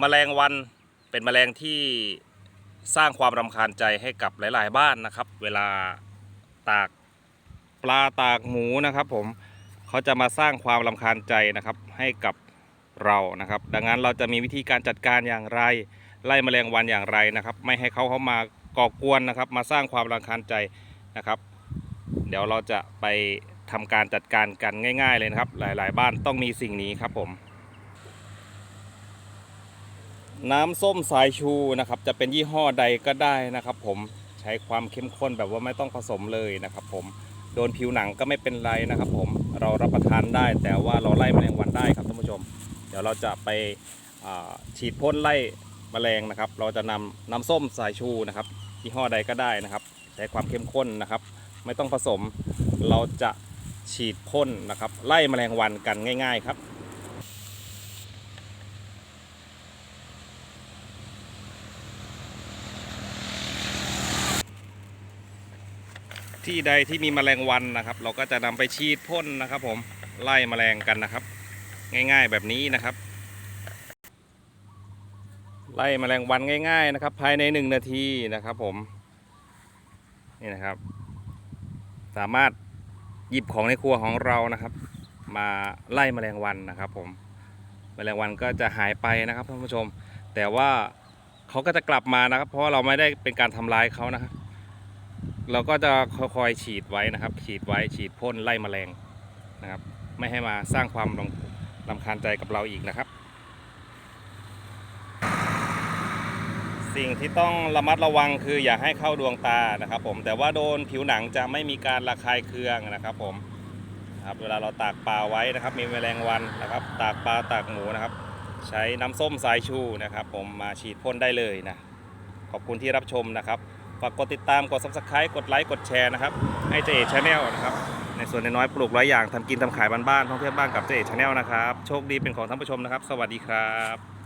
แมลงวันเป็นแมลงที่สร้างความรำคาญใจให้กับหลาย ๆ บ้านนะครับ เวลาตากปลาตากหมูนะครับ ผมเขาจะมาสร้างความรำคาญใจนะครับให้กับเรานะครับ ดังนั้นเราจะมีวิธีการจัดการอย่างไร ไล่แมลงวันอย่างไรนะครับ ไม่ให้เขาเข้ามาก่อกวนนะครับ มาสร้างความรำคาญใจนะครับ เดี๋ยวเราจะไปทำการจัดการกันง่าย ๆ เลยนะครับ หลาย ๆ บ้านต้องมีสิ่งนี้ครับผม น้ำส้มสายชูนะครับ จะเป็นยี่ห้อใดก็ได้นะครับ ผมใช้ความเข้มข้นแบบว่าไม่ต้องผสมเลยนะครับ ผมโดนผิวหนังก็ไม่เป็นไรนะครับ ผมเรารับประทานได้ แต่ว่าเราไล่แมลงวันได้ครับท่านผู้ชม เดี๋ยวเราจะไปฉีดพ่นไล่แมลงนะครับ เราจะนำน้ำส้มสายชูนะครับยี่ห้อใดก็ได้นะครับ ใช้ความเข้มข้นนะครับ ไม่ต้องผสม เราจะฉีดพ่นนะครับ ไล่แมลงวันกันง่าย ๆ ครับ ที่ใดที่มีแมลงวันนะครับ เราก็จะนำไปฉีดพ่นนะครับ ผมไล่แมลงกันนะครับ ง่ายๆแบบนี้นะครับ ไล่แมลงวันง่าย ๆนะครับ ภายในหนึ่งนาทีนะครับ ผมนี่นะครับ สามารถหยิบของในครัวของเรานะครับ มาไล่แมลงวันนะครับ ผมแมลงวันก็จะหายไปนะครับท่านผู้ชม แต่ว่าเขาก็จะกลับมานะครับ เพราะเราไม่ได้เป็นการทำลายเขานะครับ เราก็จะคอยๆฉีดไว้นะครับ ฉีดไว้ฉีดพ่นไล่แมลงนะครับ ไม่ให้มาสร้างความรำรำคาญใจกับเราอีกนะครับ สิ่งที่ต้องระมัดระวังคืออย่าให้เข้าดวงตานะครับผมแต่ว่าโดนผิวหนังจะไม่มีการระคายเคืองนะครับผมครับเวลาเราตากปลาไว้นะครับ มีแมลงวันนะครับ ตากปลาตากหมูนะครับ ใช้น้ำส้มสายชูนะครับ ผมมาฉีดพ่นได้เลยนะขอบคุณที่รับชมนะครับ ฝากกดติดตามกด subscribe กดไลค์กดแชร์นะครับให้เจเอกชาแนลนะครับในส่วนน้อยปลูกร้อยอย่างทำกินทำขายบ้านๆท่องเที่ยวบ้านกับเจเอกชาแนลนะครับโชคดีเป็นของท่านผู้ชมนะครับ สวัสดีครับ